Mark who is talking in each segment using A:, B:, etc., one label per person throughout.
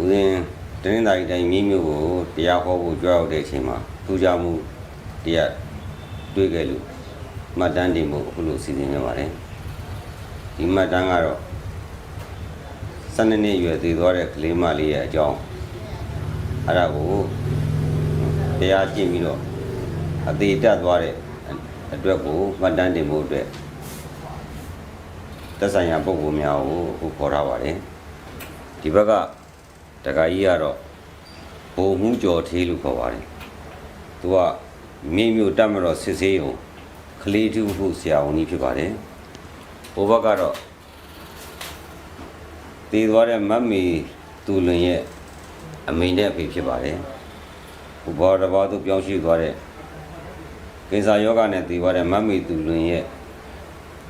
A: ဦးရင်တင်းတိုင်းတိုင်းမိမျိုးကိုတရားဟောဖို့ကြွရောက်တဲ့အချိန်မှာထူးခြားမှုတရားတွေ့ခဲ့လို့မှတ်တမ်းတင်ဖို့အခုလိုစီစဉ်နေပါတယ်ဒီမှတ်တမ်းကတော့12နှစ်အရွယ်သေးသွားတဲ့ကလေးမလေးရဲ့အကြောင်းအဲ့ဒါကိုတရားကျင့်ပြီးတော့အသေးတက်သွားတဲ့အတွက်ကိုမှတ်တမ်းတင်ဖို့အတွက်သက်ဆိုင်ရာပုဂ္ဂိုလ်များကိုအခုခေါ်ထားပါတယ်ဒီဘက်က တခါကြီးကတော့ဘုံမှုကြော်သေးလို့ခေါ်ပါတယ်။သူကမိမျိုးတက်မတော်စစ်ဆေးုံကလေးတူဟုဆရာဝန်ကြီးဖြစ်ပါတယ်။ဘိုးဘက်ကတော့တည်သွားတဲ့မတ်မီသူလွင်ရဲ့အမိန်တဲ့အဖေဖြစ်ပါတယ်။ဘိုးဘောတစ်ဘောသူပြောင်းရွှေ့သွားတဲ့ကင်ဆာယောဂနဲ့တည်သွားတဲ့မတ်မီသူလွင်ရဲ့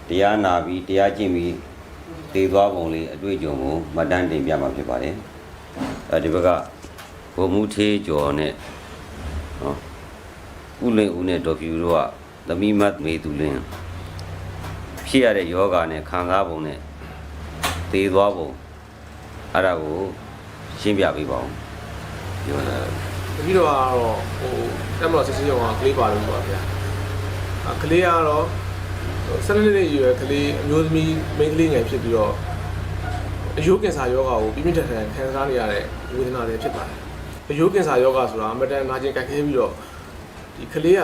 A: တရားနာပြီးတရားကျင့်ပြီးတည်သွားပုံလေးအတွေ့အကြုံကိုမှတ်တမ်းတင်ပြမှာဖြစ်ပါတယ်။ အဲဒီဘက်ကဘုံမှုသေးကျော်နဲ့နော်ဥလင်ဦးနဲ့ဒေါ်ဖြူတို့ကသမီးမတ်မေသူလင်းဖြစ်ရတဲ့ယောဂနဲ့ခံစားပုံနဲ့သေသွားပုံအဲ့ဒါကိုရှင်းပြပေးပါဦးပြောတာ
B: တတိတော့ကတော့ဟိုတက်မလို့စစ်စစ်ရောကကလေးပါလို့ပြောပါဗျာအကလေးကတော့ဆယ်နှစ်နှစ်ရွယ်ကလေးအမျိုးသမီးမိန်းကလေးငယ်ဖြစ်ပြီးတော့ အယိုးကင်ဆာယောဂါကိုပြင်းပြင်းထန်ထန်ခံစားနေရတဲ့ဝေဒနာတွေဖြစ်ပါတယ်အယိုးကင်ဆာယောဂါဆိုတာအမတန်နာကျင်ကြိုက်ခဲပြီးတော့ဒီကလေးက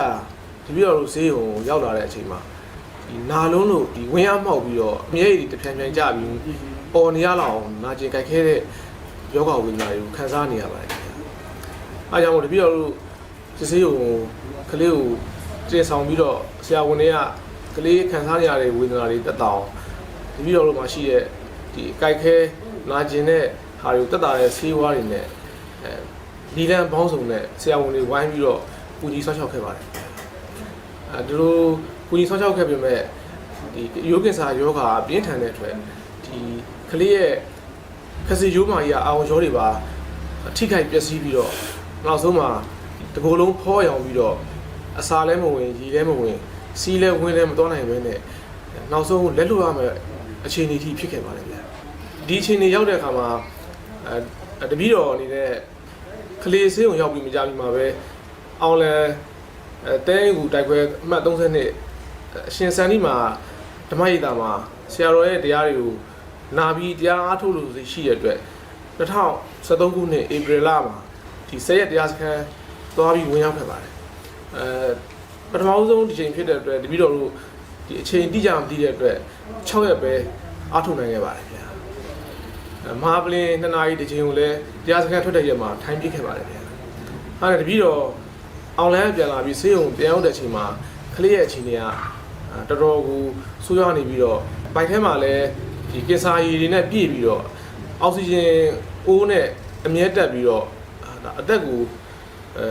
B: တတိတော်တို့ဈေးုံရောက်လာတဲ့အချိန်မှာဒီနာလုံးလို့ဒီဝင်းအားမှောက်ပြီးတော့အမြဲတည်းတဖြန်းဖြန်းကြပြီးပေါ်နေရလောက်အောင်နာကျင်ကြိုက်ခဲတဲ့ယောဂဝေဒနာတွေကိုခံစားနေရပါတယ်ခင်ဗျာအားကြောင့်မို့တပည့်တော်တို့စစ်စေးကိုကလေးကိုတင်ဆောင်ပြီးတော့ဆရာဝန်တွေကကလေးခံစားနေရတဲ့ဝေဒနာတွေတက်တာအောင်တပည့်တော်တို့မှာရှိတဲ့ ဒီအကြိုက်ခဲနာကျင်တဲ့ဟာတွေကိုတက်တာတဲ့ဆေးဝါးတွေနဲ့အဲဒီလန်ဘောင်းဆောင်နဲ့ဆရာဝန်တွေဝိုင်းပြီးတော့ပူကြီးဆောက်ရှောက်ခဲ့ပါတယ်အဲဒီလိုပူကြီးဆောက်ရှောက်ခဲ့ပေမဲ့ဒီယောဂင်စာယောဂါပြင်းထန်တဲ့အတွက်ဒီကလေးရဲ့ခစီရိုးမာကြီးကအာရုံရောတွေပါအထိခိုက်ပျက်စီးပြီးတော့နောက်ဆုံးမှာတကိုယ်လုံးဖောရောင်ပြီးတော့အစာလည်းမဝင်ရေလည်းမဝင်စီးလည်းဝင်လည်းမတော်နိုင်ပဲနဲ့နောက်ဆုံးလက်လွတ်ရမယ့် အခြေအနေထိဖြစ်ခဲ့ပါတယ်ဗျာဒီအခြေအနေရောက်တဲ့အခါမှာအဲတပီးတော်နေတဲ့ကလေးဆေးုံရောက်ပြီးမကြပြီးမှာပဲအောင်လဲအဲတဲကူတိုက်ခွဲအမှတ်30နှစ်အရှင်စန်ဒီမှာဓမ္မရိပ်သာမှာဆရာတော်ရဲ့တရားတွေကိုနာပြီးတရားအားထုတ်လို့ရှိတဲ့အတွက်2013ခုနှစ်ဧပြီလမှာဒီဆက်ရက်တရားစခန်းသွားပြီးဝင်ရောက်ခဲ့ပါတယ်အဲပထမဆုံးဒီချိန်ဖြစ်တဲ့အတွက်တပည့်တော်တို့ဒီအချိန်တိကျမသိတဲ့အတွက် 6ရက်ပဲအားထုတ်နိုင်ခဲ့ပါတယ်ဗျာအဲမဟာပလင်2နာရီဒီချိန်ကိုလည်းတရားစခန်းထွက်တဲ့ရက်မှာထိုင်ပြခဲ့ပါတယ်ဗျာအဲဒါတပည့်တော်အောင်လန်းပြန်လာပြီးဆေးရုံပြန်ရောက်တဲ့ချိန်မှာကလေးရဲ့အချိန်တွေကအဲတော်တော်ကိုဆိုးရွားနေပြီးတော့ဘိုက်ထဲမှာလည်းဒီကင်ဆာရည်တွေနဲ့ပြည့်ပြီးတော့အောက်ဆီဂျင်အိုးနဲ့အမြဲတက်ပြီးတော့ဒါအသက်ကိုအဲ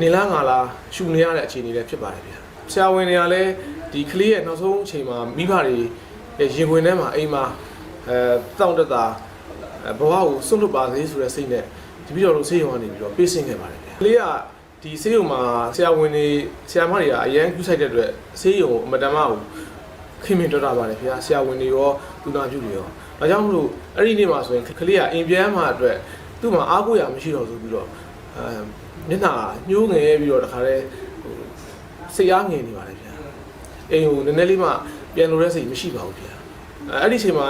B: နေလားငါလားရှူနေရတဲ့အခြေအနေလည်းဖြစ်ပါတယ်ဗျာဆရာဝန်တွေကလည်း ဒီကလေးရဲ့နောက်ဆုံးအချိန်မှာမိဘတွေရဲ့ရင်ခွင်ထဲမှာအိမ်မှာအဲတောင့်တတာအဲဘဝကိုစွန့်လွတ်ပါစေဆိုတဲ့စိတ်နဲ့ဒီပြီးတော့လို့ဆေးရုံကနေပြီးတော့ပေးဆင်းခဲ့ပါတယ်ဗျာကလေးကဒီဆေးရုံမှာဆရာဝန်တွေဆရာမတွေကအရန်ကူးဆိုင်တဲ့အတွက်ဆေးရုံအမတန်မှကိုခင်မင်တော်တာပါတယ်ဗျာဆရာဝန်တွေရောသူနာပြုတွေရောဒါကြောင့်မလို့အဲ့ဒီနေ့မှာဆိုရင်ကလေးကအိမ်ပြန်မှာအတွက်သူ့မှာအားကိုးရမရှိတော့ဆိုပြီးတော့အဲမျက်နှာညှိုးငယ်ပြီးတော့တခါတည်းဟိုစိတ်အားငယ်နေပါလေဗျာ အိမ်ကိုနည်းနည်းလေးမှပြန်လို့တဲ့စိတ်မရှိပါဘူးဗျာအဲအဲ့ဒီချိန်မှာ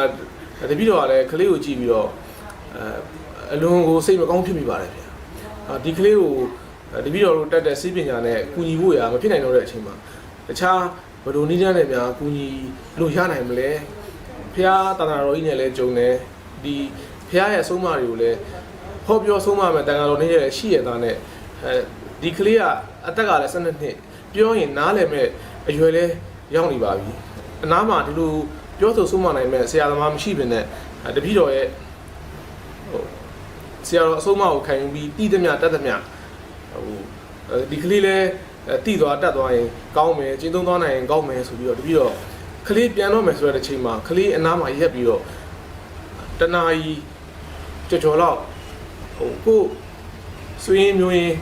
B: တပည့်တော်ကလည်းကလေးကိုကြည့်ပြီးတော့အဲအလွန်ကိုစိတ်မကောင်းဖြစ်မိပါတယ်ဗျာအာဒီကလေးကိုတပည့်တော်တို့တက်တဲ့စိပညာနဲ့ကူညီဖို့ရမဖြစ်နိုင်တော့တဲ့အချိန်မှာတခြားဘယ်လိုနည်းလမ်းနဲ့များကူညီလို့ရနိုင်မလဲဖះတာတာတော်ကြီးနဲ့လည်းဂျုံတယ်ဒီဖះရဲ့အဆုံးအမတွေကိုလည်းဟောပြောဆုံးမမယ်တန်ခါတော်နေရရှိရသားနဲ့အဲဒီကလေးကအသက်ကလည်း12နှစ်ပြောရင်နားလည်မဲ့ အရွယ်လဲရောက်နေပါပြီအနားမှာဒီလိုပြောဆိုဆုံးမနိုင်မဲ့ဆရာသမားမရှိပင်နဲ့တပည့်တော်ရဲ့ဟိုဆရာတော်အဆုံးအမကိုခံယူပြီးတည်သမျှတတ်သမျှဟိုဒီကလေးလဲတည်သွားတတ်သွားရင်ကောင်းမယ်ကျင်းသုံးသွားနိုင်ရင်ကောင်းမယ်ဆိုပြီးတော့တပည့်တော်ကလေးပြန်တော့မယ်ဆိုတဲ့အချိန်မှာကလေးအနားမှာရက်ပြီးတော့တနာကြီးကြော်ကြော်တော့ဟိုကိုဆွေးရင်မျိုးရင်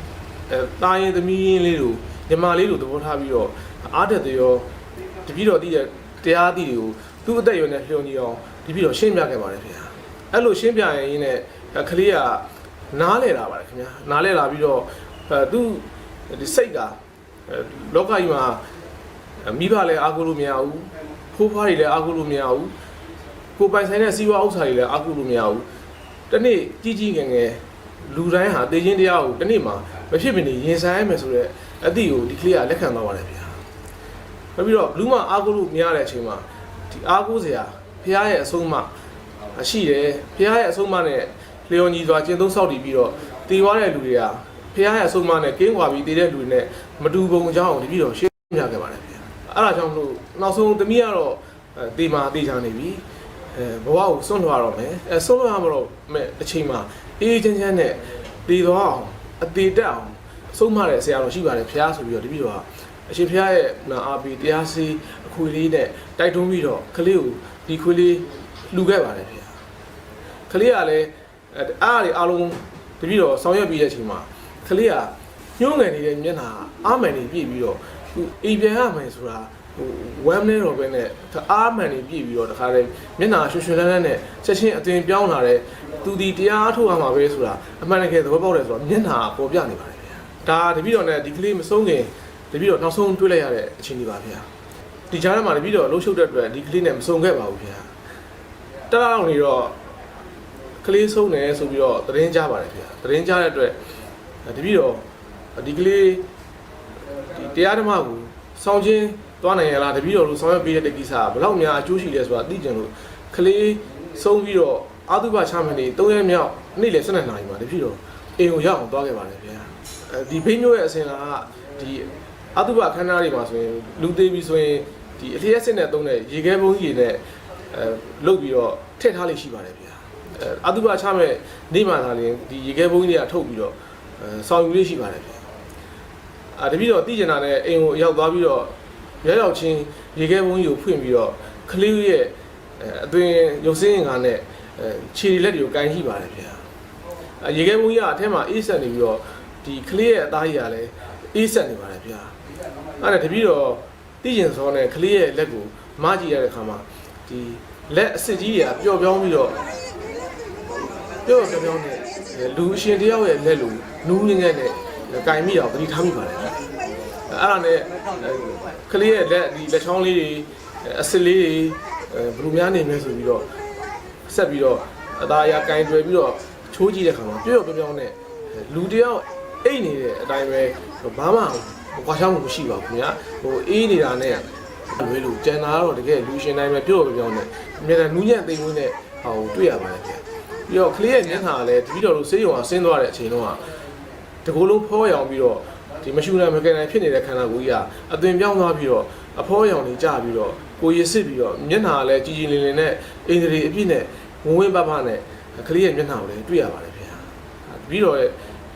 B: အဲတာရင်သမီးရင်လေးတို့ညီမလေးတို့သဘောထားပြီးတော့ အားတက်တယ်ရောတပည့်တော်တည်တဲ့တရားအသည့်တွေကိုသူ့အသက်အရွယ်နဲ့လျော်ညီအောင်တပည့်တော်ရှင်းပြခဲ့ပါတယ်ခင်ဗျာအဲ့လိုရှင်းပြရင်ရင်းနဲ့အဲကလေးကနားလဲလာပါတယ်ခင်ဗျာနားလဲလာပြီးတော့အဲသူဒီစိတ်ကအဲလောကကြီးမှာအဲမိဘလည်းအားကိုးလို့မရဘူးဖိုးဖွားတွေလည်းအားကိုးလို့မရဘူးကိုယ်ပိုင်ဆိုင်တဲ့စီးပွားဥစ္စာတွေလည်းအားကိုးလို့မရဘူးတနေ့ကြီးကြီးငယ်ငယ်လူတိုင်းဟာတေခြင်းတရားကိုတနေ့မှာမဖြစ်မနေရင်ဆိုင်ရမယ်ဆိုတော့အသည့်ကိုဒီကလေးကလက်ခံသွားပါတယ်ဗျာ နောက်ပြီးတော့ဘလူးမအားကိုးလို့မရတဲ့အချိန်မှာဒီအားကိုးစရာဖះရဲ့အဆုံးအမအရှိတယ်ဖះရဲ့အဆုံးအမနဲ့လျော်ညီစွာကျင့်သုံးဆောက်တည်ပြီးတော့တည်သွားတဲ့လူတွေကဖះရဲ့အဆုံးအမနဲ့ကင်းကွာပြီးတည်တဲ့လူတွေနဲ့မတူပုံအကြောင်းကိုတပြီးတော့ရှင်းပြခဲ့ပါတယ်ဗျာအဲ့ဒါကြောင့်မလို့နောက်ဆုံးတမီးကတော့အဲတေမာတေချာနေပြီအဲဘဝကိုစွန့်လွှတ်ရတော့မယ်အဲစွန့်လွှတ်ရမလို့မဲ့အချိန်မှာအေးအေးချမ်းချမ်းနဲ့တည်သွားအောင်အသေးတက်အောင်ဆုံးမတဲ့ဆရာတော်ရှိပါတယ်ဖះဆိုပြီးတော့တပြီးတော့ အရှင်ဖះရဲ့နာအာပီတရားစီအခွေလေးနဲ့တိုက်တွန်းပြီးတော့ကလေးကိုဒီခွေလေးလှူခဲ့ပါတယ်ဖះကလေးကလည်းအဲအားတွေအားလုံးတပြီးတော့ဆောင်ရွက်ပြီးတဲ့အချိန်မှာကလေးကညှိုးငယ်နေတဲ့မျက်နှာအားမှန်နေပြည့်ပြီးတော့သူအိမ်ပြန်ရမယ်ဆိုတာဟိုဝမ်းနေတော့ပဲနဲ့အားမှန်နေပြည့်ပြီးတော့တခါတည်းမျက်နှာရွှွှွှွှလန်းလန်းနဲ့ချက်ချင်းအသွင်ပြောင်းလာတဲ့သူဒီတရားအားထုတ်ရမှာပဲဆိုတာအမှန်တကယ်သဘောပေါက်တယ်ဆိုတော့မျက်နှာပေါ်ပြနေပါတယ်ဗျာဒါတပြီးတော့ねဒီကလေးမဆုံးခင် တပြီးတော့နောက်ဆုံးတွေ့လိုက်ရတဲ့အခြေအနေပါဗျာဒီကြားထဲမှာတပြီးတော့လှုပ်ရှုပ်တဲ့အတွက်ဒီကလေးနဲ့မဆုံးခဲ့ပါဘူးဗျာတလောက်နေတော့ကလေးဆုံးတယ်ဆိုပြီးတော့သတင်းကြားပါတယ်ဗျာသတင်းကြားတဲ့အတွက်တပြီးတော့ဒီကလေးဒီတရားဓမ္မကိုစောင့်ချင်းသွားနိုင်ရလားတပြီးတော့လို့ဆောင်ရွက်ပေးတဲ့ကိစ္စကဘယ်လောက်များအကျိုးရှိလဲဆိုတာသိကြလို့ကလေးဆုံးပြီးတော့အာသုဘချမနေ၃ရက်မြောက်နေ့လယ်၁၂နာရီမှာတပြီးတော့အိမ်ကိုရောက်အောင်သွားခဲ့ပါတယ်ဗျာအဲဒီဘိမျိုးရဲ့အစဉ်လာကဒီ အာသုဘအခမ်းအနားတွေမှာဆိုရင်လူသေးပြီဆိုရင်ဒီအလျက်စစ်နဲ့သုံးတဲ့ရေခဲဘုံကြီးတွေနဲ့အဲလုတ်ပြီးတော့ထည့်ထားလိမ့်ရှိပါတယ်ဗျာအဲအာသုဘချမဲ့နေ့မှသာလျှင်ဒီရေခဲဘုံကြီးတွေကထုတ်ပြီးတော့အဲဆောင်ယူလေးရှိပါတယ်ဗျာအာတပည့်တော့တည်ကျင်တာနဲ့အိမ်ကိုရောက်သွားပြီးတော့ရောက်ရောက်ချင်းရေခဲဘုံကြီးကိုဖွင့်ပြီးတော့ကလေးရဲ့အဲအသွင်ရုပ်စင်းရင်ကနဲ့အဲခြေလက်တွေကိုကန်ရှိပါတယ်ဗျာအာရေခဲဘုံကြီးကအထက်မှာအေးဆက်နေပြီးတော့ဒီကလေးရဲ့အသားကြီးကလည်း အေးဆက်နေပါတယ်ဗျာအဲ့ဒါတပည့်တော့တည်ကျင်စောနဲ့ကလေးရဲ့လက်ကိုမကြည့်ရတဲ့ခါမှာဒီလက်အစ်စ်ကြီးတွေကပျော့ပြောင်းပြီးတော့ပျော့ပျောင်းပြောင်းနေလူအရှင်တယောက်ရဲ့လက်လိုနူးငငယ်နဲ့ကင်မိတော့ပတိထားမိပါတယ်အဲ့ဒါနဲ့ကလေးရဲ့လက်ဒီလက်ချောင်းလေးတွေအစစ်လေးတွေဘလူများနေမယ်ဆိုပြီးတော့ဆက်ပြီးတော့အသားအရာကင်တွယ်ပြီးတော့ချိုးကြည့်တဲ့ခါမှာပျော့ပျောင်းပြောင်းနဲ့လူတယောက် အိတ်နေတဲ့အတိုင်းပဲဘာမှကွာချောင်းမှုမရှိပါဘူးခင်ဗျာဟိုအေးနေတာနဲ့လွဲလို့ကျန်တာကတော့တကယ်လူရှင်တိုင်းပဲပျော့ပျောင်းနဲ့အမြဲတမ်းနူးညံ့သိမ်းဝင်တဲ့ဟာကိုတွေ့ရပါတယ်ခင်ဗျာပြီးတော့ကလေးရဲ့မျက်နှာကလည်းတပည့်တော်တို့ဆေးရုံကဆင်းသွားတဲ့အချိန်တုန်းကတကူလုံးဖောရောင်ပြီးတော့ဒီမရှူနိုင်မကန်နိုင်ဖြစ်နေတဲ့ခန္ဓာကိုယ်ကြီးကအသွင်ပြောင်းသွားပြီးတော့အဖောရောင်တွေကျပြီးတော့ကိုယ်ရစ်စစ်ပြီးတော့မျက်နှာကလည်းကြည်ကြည်လင်လင်နဲ့အင်္ဂရီအပြည့်နဲ့ဝဝင်းပပနဲ့ကလေးရဲ့မျက်နှာကိုလည်းတွေ့ရပါတယ်ခင်ဗျာပြီးတော့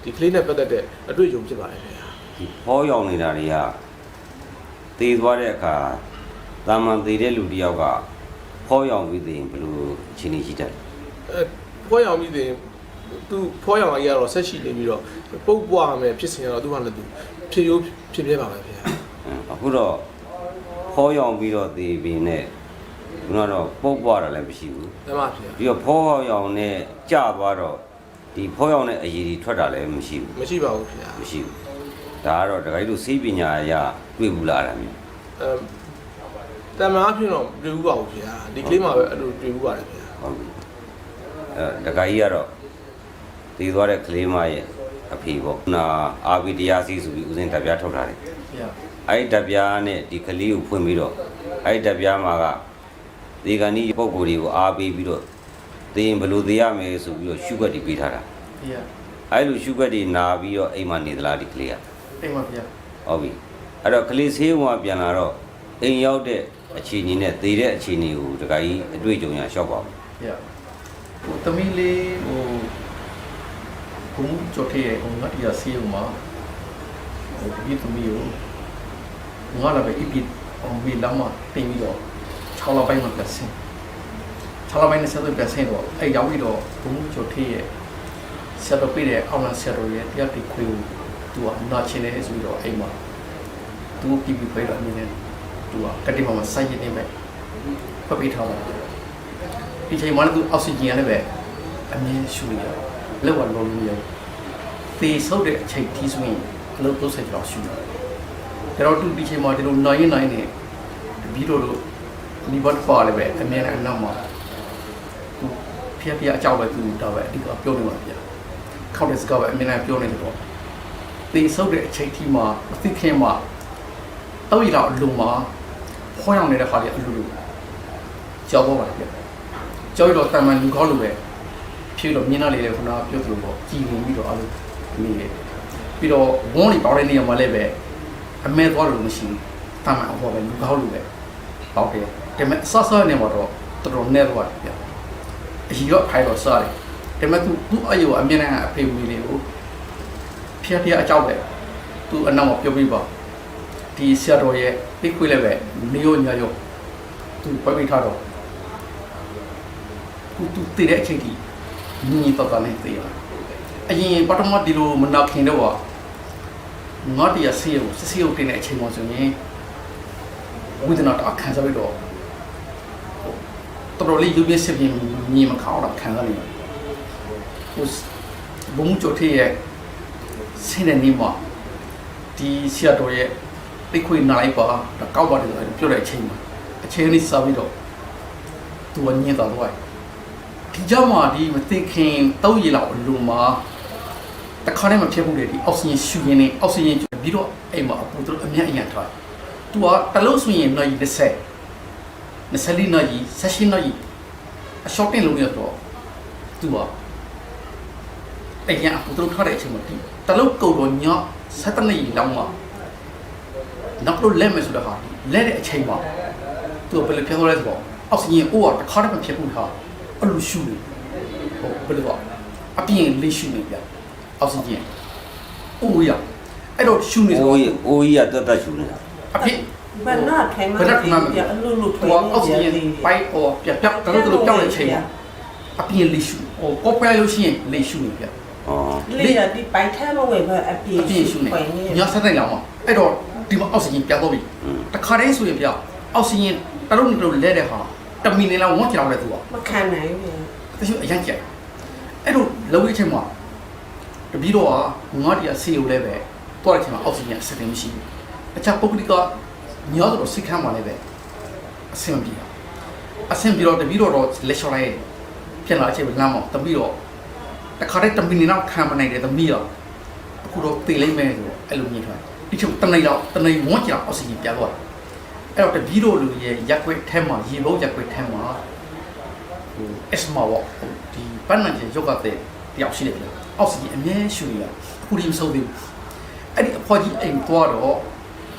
B: ဒီကလေးနဲ့ပတ်သက်တဲ့အတွေ့အကြုံဖြစ်ပါတယ်ခင်ဗျာ
A: ဒီဟောရောက်နေတာတွေကသေသွားတဲ့အခါတာမန်သေတဲ့လူတစ်ယောက်ကဟောရောက်ပြီးသိရင်ဘယ်လိုအခြေအနေရှိတတ်လဲ
B: အဲဖောရောင်ပြီးတဲ့သူဖောရောင်ကြီးကတော့ဆက်ရှိနေပြီးတော့ပုတ်ပွားမယ်ဖြစ်စဉ်ကတော့သူ့ဟာနဲ့သူဖြစ်ရိုးဖြစ်ပြပါမယ်ခင်ဗျာ
A: အင်းအခုတော့ဟောရောက်ပြီးတော့သေပြီနဲ့ခုနကတော့ပုတ်ပွားတာလည်းမရှိဘူး
B: ဓမ္မဖြစ်
A: ပြီးတော့ဖောရောက်နဲ့ကြသွားတော့ ဒီဖောရောက်နဲ့အရည်ကြီးထွက်တာလည်းမရှိဘူး
B: မရှိပါဘူးခင်ဗျာ
A: မရှိဘူးဒါကတော့တခါကြီးလို့စေးပညာအရတွေ့ဘူးလားအဲ့ဒါမျိုး
B: အဲတမန်အဖြစ်တော့တွေ့ဘူးပါဘူးခင်ဗျာဒီကလေးမှာပဲအဲ့လိုတွေ့ဘူးပါတယ်ခင်ဗျာ
A: ဟုတ်ပြီအဲတခါကြီးကတော့တည်သွားတဲ့ကလေးမရဲ့အဖေပေါ့နာအာဘီတရားစီဆိုပြီးဦးစင်းတပ်ပြားထုတ်ထားတယ်
C: Yeah.
A: အဲ့ဒီတပ်ပြားနဲ့ဒီကလေးကိုဖွင့်ပြီးတော့အဲ့ဒီတပ်ပြားမှာကဒီကနေ့ပုံကိုယ်တွေကိုအားပေးပြီးတော့ သင်ဘယ်လိုသိရမယ်ဆိုပြီးတော့ရှုွက်တွေပေးထားတာ
C: Yeah.
A: အဲ့လိုရှုွက်တွေနာပြီးတော့အိမ်မှာနေသလားဒီကလေးက
C: အိမ်မှာဗျာ
A: ဟုတ်ပြီအဲ့တော့ကလေးဆေးဝါးပြန်လာတော့အိမ်ရောက်တဲ့အခြေအနေနဲ့သေတဲ့အခြေအနေကိုတခါကြီးအတွေ့အကြုံရရှောက်ပါဦး
C: ဗျာဟိုသမီးလေးဟိုဘုံကြော်တဲ့ဟိုငါတရားစီဦးမှာဟိုဒီသမီးကိုငါလာပဲအပြစ်အောင်ပြီးလာမှတင်ပြီးတော့6လပိုင်းမှာပြန်ဆင်း 6လပိုင်းနဲ့ဆက်သွယ်ပြန်ဆင်းတော့အဲ့ရောက်ပြီးတော့ဘုံကြော်တဲ့ရဲ့ဆက်တော့ပြည့်တဲ့အောင်လာဆက်တော့ရဲ့တရားတိခွေကိုသူကနာချင်တယ်ဆိုပြီးတော့အိမ်မှာသူပြပြခွေတော့အနေနဲ့သူကကတိမမစိုက်ရနေမဲ့ဖတ်ပေးထားတာဒီချိန်မှာလည်းသူအောက်ဆီဂျင်ကလည်းပဲအမြဲရှူရလောက်ရလုံးလို့သေဆုပ်တဲ့အချိန်ကြီးဆိုရင်အလုပ်30ကျော်ရှိတယ်ကျွန်တော်တို့ဒီချိန်မှာဒီလိုနိုင်ရင်နိုင်နေပြီးတော့ဒီဘတ်ပါလည်းပဲအမြဲတမ်းအနောက်မှာသူ ဖျက်ဖျက်အကြောက်ပဲသူတော့ပဲအဓိကပြောနေပါဗျာခောက်တဲ့စကားပဲအမြဲတမ်းပြောနေတယ်တော့သေဆုပ်တဲ့အချိန်ကြီးမှာမသိခင်မှာတော့ရတော့အလုံးမှာဖွင့်အောင်နေတဲ့ခါလေးအလိုလိုကြောက်ပေါ်ပါဗျာကြောက်ရတော့တမန်လူကောင်းလိုပဲဖြေလို့မြင်လာလေလေခုနကပြောသလိုပေါ့ကြည်ဝင်ပြီးတော့အလိုနေတယ်ပြီးတော့ဝန်းလီပေါတဲ့နေရာမှာလည်းပဲအမဲသွားလို့မရှိဘူးတမန်အဖို့ပဲလူကောင်းလိုပဲဟုတ်တယ်ဒါပေမဲ့ဆော့ဆော့နေမှာတော့တော်တော်နဲ့တော့ဗျာ အကြီးတော့ထိုင်တော့စားတယ်ဒါပေမဲ့သူသူ့အယူအမြင်နဲ့အဖေမီလေးကိုဖျက်ဖျက်အကြောက်ပဲသူအနောက်မှာပြောပြီးပါဒီဆရာတော်ရဲ့သိခွေးလည်းပဲနေရောညာရောသူပွဲပေးထားတော့သူသူတည်တဲ့အချိန်ကြီးညီညီတော်တော်နဲ့တည်ရအရင်ပထမဒီလိုမနာခင်တော့ငါတရားဆေးကိုဆေးကိုတင်တဲ့အချိန်မှဆိုရင်ဝိဒနာတအခန်းစားပြီးတော့ တော်တော်လေးယူပြစစ်ပြင်းညီမခေါတော့ခံစားနေတယ်ဟိုဘုံချိုထေးရဲ့ဆင်းတဲ့နေမှာဒီဆရာတော်ရဲ့တိတ်ခွေနာလိုက်ပါတော့ကောက်ပါတယ်ဆိုပြောတဲ့အချိန်မှာအချိန်လေးစားပြီးတော့သူကညင်တော်တော့ဒီကြောင့်မှဒီမသိခင်တောက်ရည်လောက်အလိုမှာတခါတည်းမဖြစ်ဘူးလေဒီအောက်ဆီဂျင်ရှူရင်းနေအောက်ဆီဂျင်ပြီးတော့အိမ်မှာအပူတို့အမြတ်အញ្ញထားသူကတလုံးဆိုရင်နိုင်30 24နာရီ16နာရီအရှော့တင်လုံးရတော့သူကအဲ့ရအပူတို့ထားတဲ့အချိန်မှာဒီတလုံးကုတ်တော့ည7နာရီလောက်မှနောက်လို့လက်မယ်ဆိုတော့ဟာလက်တဲ့အချိန်မှာသူကဘယ်လိုဖြစ်သွားလဲဆိုတော့အောက်ဆီဂျင်အိုးကတခါတည်းမဖြစ်ဘူးဟာအဲ့လိုရှူနေဟုတ်ဘယ်လိုကအပြင်လေးရှူနေပြအောက်ဆီဂျင်အိုးရအဲ့တော့ရှူနေဆို
A: အိုးကြီးအိုးကြီးကတက်တက်ရှူနေတာ
C: အပြင်
D: ဘယ်နာထိုင်မှပြအလူလူထွေး
C: ဟိုအောက်ဆီဂျင်ပိုက်ဟောပြပြတလို့တလို့ပြောင်းတဲ့အချိန်မှာအပြင်လေးရှူဟိုကော့ပလိုက်လို့ရှိရင်လေးရှူနေပြ
A: ဩ
D: လေးရဒီပိုင်ထဲမဝယ်ဘအပြေ
C: အပြင်ရှူနေ
D: ပိုင်နေ
C: ညဆက်တဲ့လောက်မှာအဲ့တော့ဒီမှာအောက်ဆီဂျင်ပြတ်တော့ပြီတခါတည်းဆိုရင်ပြအောက်ဆီဂျင်တလုံးတလုံးလဲတဲ့ဟာတမီနေလောက်ဝတ်ကြောက်တဲ့သူက
D: မခံနိုင်ဘူး
C: တချို့အရင်ကြက်အဲ့တော့လောဝေးချိန်မှာတပီတော့ငါတည်းဆေးရုံလဲပဲတွားတဲ့ချိန်မှာအောက်ဆီဂျင်စက်တင်မရှိဘူးအချာပုဂ္ဂလိက ညောတော့စိတ်ခံပါလေပဲအဆင်ပြေတာအဆင်ပြေတော့တပီတော့တော့လက်လျှော်လိုက်ပြန်လာအချိန်လမ်းမှာတပီတော့တခါတည်းတမီနေလောက်ခံမနိုင်တယ်တမီတော့အခုတော့တေလိမ့်မယ်ဆိုအဲ့လိုမြင်ထားဒီချိန်တနေတော့တနေဝန်းကျင်အောက်ဆီဂျင်ပြသွားအဲ့တော့တပီတော့လူရဲ့ရက်ွက်ထဲမှာရေဘုတ်ရက်ွက်ထဲမှာဟို asthma ပေါ့ဟိုဒီပန်းနံကျင်ယောဂတဲ့တယောက်ရှိတယ်ဗျအောက်ဆီဂျင်အမြဲရှူရအခုဒီမဆုံးသေးဘူးအဲ့ဒီအဖွားကြီးအိမ်သွားတော့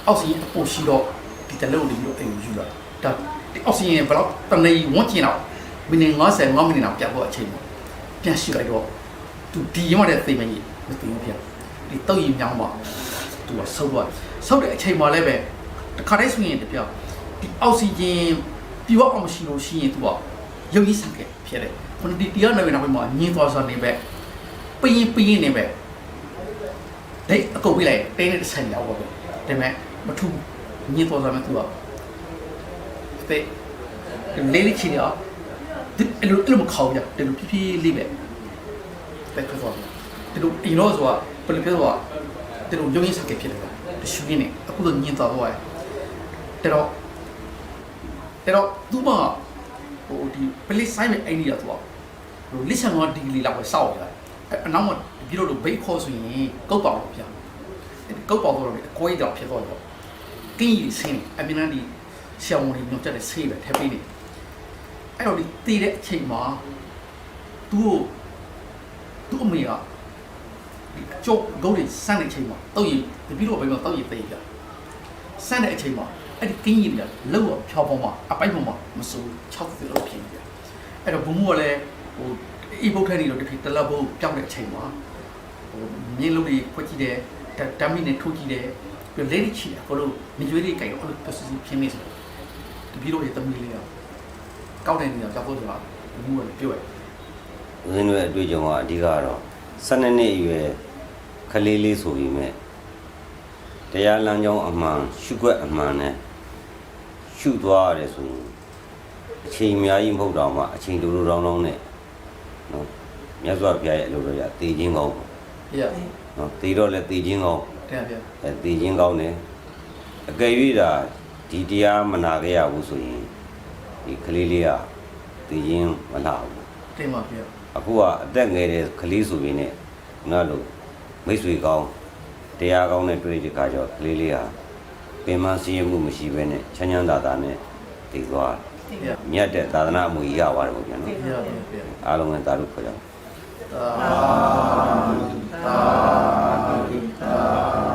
C: အောက်ဆီဂျင်အပိုရှိတော့ ဒီတလုံးလေးလို့အိမ်ကိုယူလာဒါဒီအောက်ဆီဂျင်ဘယ်တော့တနေဝန်းကျင်တော့မိနစ်50 5မိနစ်လောက်ပြတ်ဖို့အချိန်ပေါ့ပြန်ရှူလိုက်တော့သူဒီရမတဲ့သိမကြီးမသိဘူးဗျဒီတောက်ရီမြောင်းမှာသူကဆုပ်သွားဆုပ်တဲ့အချိန်မှာလည်းပဲတခါတည်းဆိုရင်တပြဒီအောက်ဆီဂျင်ပြည့်ဝအောင်မရှိလို့ရှိရင်သူကရုပ်ရည်ဆန်ခဲ့ဖြစ်တယ်ခုနဒီတရားနယ်နောက်ပိုင်းမှာညင်းသွားဆိုနေပဲပင်းပင်းနေပဲဒိတ်အကုတ်ပြလိုက်တင်းနဲ့တစ်ဆန်ရောက်ပါပဲဒါပေမဲ့မထူ ညင်းသွားဆိုမှသူကတဲ့လေးလေးချီတော့ဒီအဲ့လိုအဲ့လိုမခေါ်ပြတယ်လို့ဖြည်းဖြည်းလေးပဲပဲဖြစ်သွားတယ်လို့အရင်တော့ဆိုတာဘယ်လိုဖြစ်သွားတယ်လို့ရုပ်ရည်ဆန်ခဲ့ဖြစ်တယ်တရှူရင်းနေအခုတော့ညင်းသွားတော့တယ်တော့တယ်တော့သူမဟိုဒီ place sign နဲ့အဲ့ဒီတော့သူကဟိုလစ်ဆန်ကဒီလီလောက်ပဲစောက်ရတယ်အနောက်မှာပြီးတော့ဘိတ်ခေါ်ဆိုရင်ကုတ်ပေါတော့ဗျာကုတ်ပေါတော့အကွဲတော့ဖြစ်တော့ တော့ကင်းကြီးဆင်းအမြင်နဲ့ဒီရှောင်းဝင်ညွှန်တက်တဲ့ဆေးပဲထပ်ပေးနေအဲ့တော့ဒီတည်တဲ့အချိန်မှာသူ့သူ့အမေကဒီအကျုပ်ဂုတ်တွေစမ်းတဲ့အချိန်မှာတော့ရပြီးတော့ဘယ်မှာတော့ရသေးကြစမ်းတဲ့အချိန်မှာအဲ့ဒီကင်းကြီးတွေကလောက်တော့ဖြောပေါ်မှာအပိုက်ပေါ်မှာမစိုး6သီလောက်ဖြစ်နေကြအဲ့တော့ဘုံမိုးကလည်းဟိုအီဘုတ်ထဲနေတော့တခေတလဘုတ်ပြောင်းတဲ့အချိန်မှာဟိုမြင်းလုံးတွေဖွက်ကြည့်တယ်ဓာမီနဲ့ထိုးကြည့်တယ် ပြီးလေးချီတယ်ကိုလိုမြေရွေးလေးကြိုက်တော့အဲ့လိုပစ္စည်းဖြစ်နေဆိုတပီတော့ရတမီလေးကကောက်တဲ့နေရာကြောက်ဖို့ဆိုတာဘုံမိုးကလည်းပြောတယ်
A: ဦးဇင်းတို့ရဲ့အတွေ့အကြုံကအဓိကတော့12နှစ်အရွယ်ကလေးလေးဆိုပြီးမဲ့တရားလမ်းကြောင်းအမှန်ရှုွက်အမှန်နဲ့ရှုသွားရတယ်ဆိုရင်အချိန်အများကြီးမဟုတ်တော့မှအချိန်တူတူတောင်းတောင်းနဲ့နော်မြတ်စွာဘုရားရဲ့အလိုတော်ရတည်ခြင်းကောင်းပေါ့
C: ပြ
A: နော်တည်တော့လဲတည်ခြင်းကောင်း
C: တဲ့ပြ
A: အဲတည်ခြင်းကောင်းတယ်အကယ်၍ဒါဒီတရားမနာခဲ့ရဘူးဆိုရင်ဒီကလေးလေးကတည်ခြင်းမလာဘူး
C: တင်ပါပြ
A: အခုကအသက်ငယ်တဲ့ကလေးဆိုပြီးနဲ့ငါလို့မိတ်ဆွေကောင်းတရားကောင်းနဲ့တွေ့တဲ့ခါကျတော့ကလေးလေးဟာပင်မစည်းရမှုမရှိဘဲနဲ့ချမ်းချမ်းသာသာနဲ့တည်သွား
C: ပြ
A: မြတ်တဲ့သာသနာအမှုကြီးရပါတယ်ဗျာနော်
C: ပြပြ
A: အားလုံးကသာဓုခေါ်ကြပါ
C: သာသာ